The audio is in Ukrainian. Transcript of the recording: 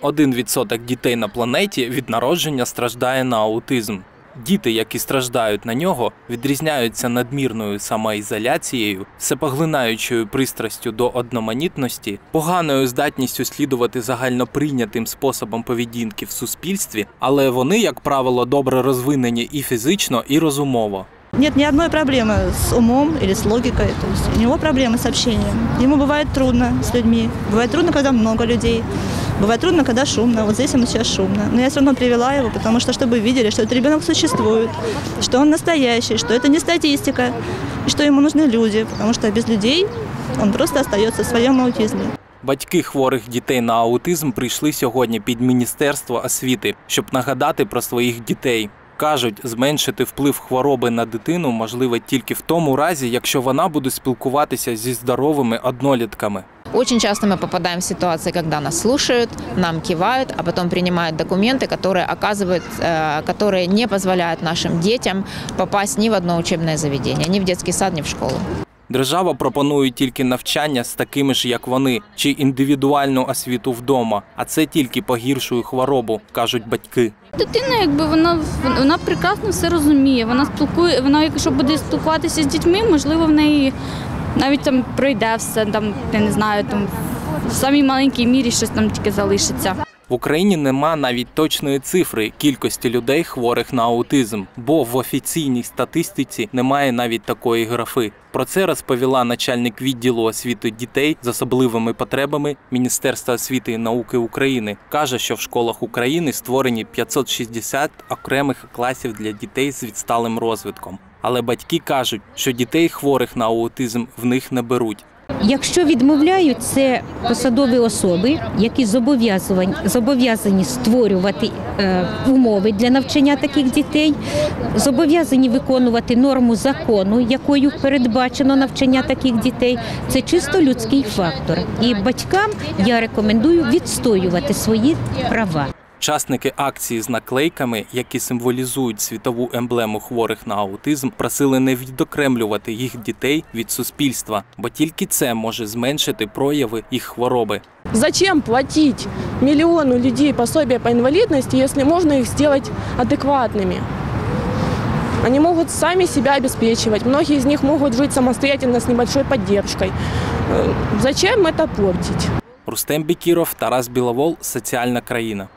Один відсоток дітей на планеті від народження страждає на аутизм. Діти, які страждають на нього, відрізняються надмірною самоізоляцією, всепоглинаючою пристрастю до одноманітності, поганою здатністю слідувати загальноприйнятим способом поведінки в суспільстві, але вони, як правило, добре розвинені і фізично, і розумово. Нет ни одной проблемы с умом или с логикой. То есть у него проблемы с общением. Ему бывает трудно с людьми. Бывает трудно, когда много людей. Бывает трудно, когда шумно. Вот здесь ему сейчас шумно. Но я все равно привела его, потому что, чтобы видели, что этот ребенок существует, что он настоящий, что это не статистика, и что ему нужны люди, потому что без людей он просто остается в своем аутизме. Батьки хворих дітей на аутизм прийшли сьогодні під міністерство освіти, щоб нагадати про своїх дітей. Кажуть, зменшити вплив хвороби на дитину можливо тільки в тому разі, якщо вона буде спілкуватися зі здоровими однолітками. Очень часто мы попадаем в ситуации, когда нас слушают, нам кивают, а потом принимают документы, которые оказывают, э, которые не позволяют нашим детям попасть ни в одно учебное заведение, ни в детский сад, ни в школу. Держава пропонує тільки навчання з такими ж, як вони, чи індивідуальну освіту вдома, а це тільки погіршує хворобу, кажуть батьки. Дитина, якби вона вона прекрасно все розуміє. Вона спілкує, вона, якщо буде спілкуватися з дітьми, можливо, в неї навіть там пройде все, там я не знаю, там в самій маленькій мірі щось там тільки залишиться. В Україні нема навіть точної цифри кількості людей хворих на аутизм, бо в офіційній статистиці немає навіть такої графи. Про це розповіла начальник відділу освіти дітей з особливими потребами Міністерства освіти і науки України. каже, що в школах України створені 560 окремих класів для дітей з відсталим розвитком. Але батьки кажуть, що дітей хворих на аутизм в них не беруть. Якщо відмовляють, це посадові особи, які зобов'язані зобов'язані створювати е, умови для навчання таких дітей, зобов'язані виконувати норму закону, якою передбачено навчання таких дітей. Це чисто людський фактор. І батькам я рекомендую відстоювати свої права. Учасники акції з наклейками, які символізують світову емблему хворих на аутизм, просили не відокремлювати їх дітей від суспільства, бо тільки це може зменшити прояви їх хвороби. Зачем платить миллиону людей пособие по инвалидности, если можно их сделать адекватными? Они могут сами себя обеспечивать. Многие из них могут жить самостоятельно с небольшой поддержкой. Э, Зачем это портить? Рустем Бікіров, Тарас Біловол, соціальна країна.